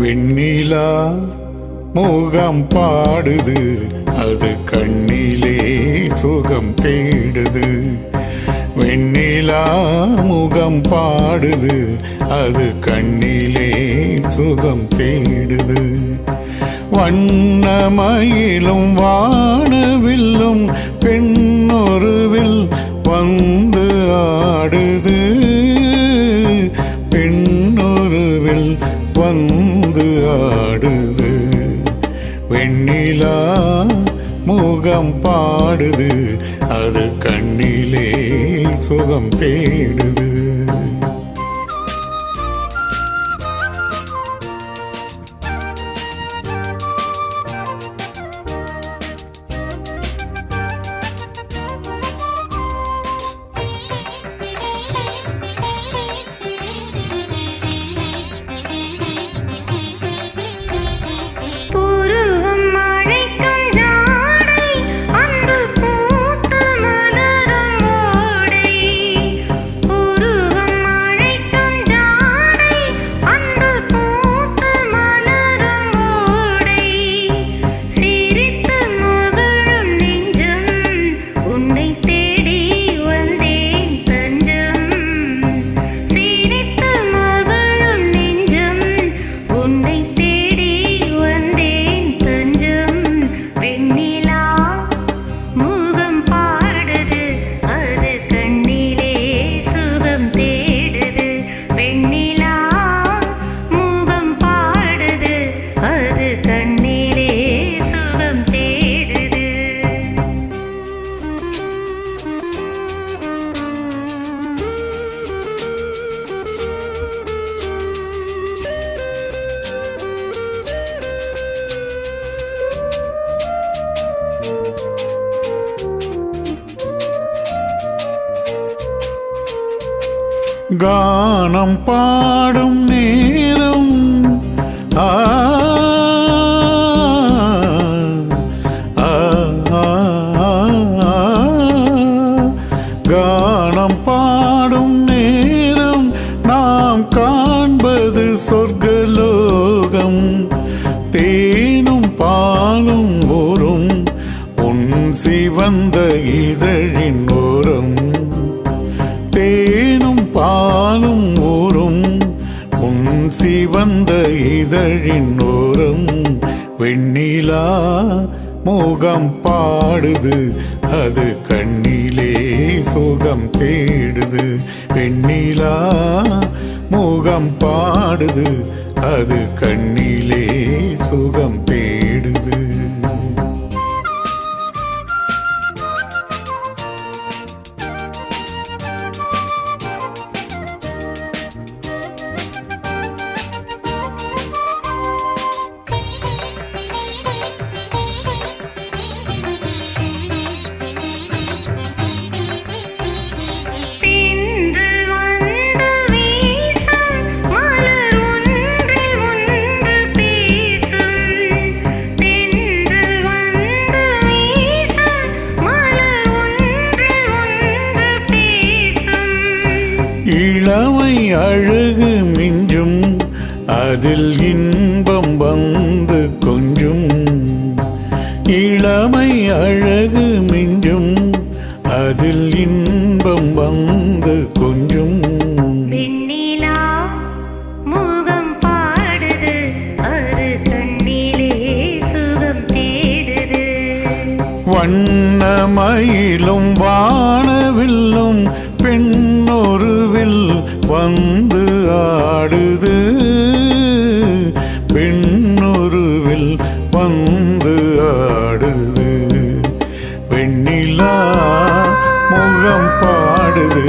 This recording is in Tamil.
வெண்ணிலா முகம் பாடுது அது கண்ணிலே சுகம் தேடுது. வெண்ணிலா முகம் பாடுது அது கண்ணிலே சுகம் தேடுது. வண்ணமயிலும் வானவில்லும் அது கண்ணிலே சுகம் தேடுது. கானம் பாடும் நேரம். ஆ கானம் பாடும் நேரம் நாம் காண்பது சொர்க்கலோகம். தேனும் பாலும் ஓரும் உன் சிவந்த இதழின் ஓரம். தேனும் பாலும் ஊரும் உன் சிவந்த இதழின் ஓரம் வெண்ணிலா முகம் பாடுது அது கண்ணிலே சோகம் தேடுது. வெண்ணிலா முகம் பாடுது அது கண்ணிலே சுகம் இளமை அழகு மிஞ்சும். அதில் இன்பம் வந்து கொஞ்சும். இளமை அழகு மிஞ்சும். அதில் இன்பம் வந்து கொஞ்சும். வெண்ணிலா முகம் வந்து ஆடுது. பெண்ணொருவில் வந்து ஆடுது. வெண்ணிலா முகம் பாடுது.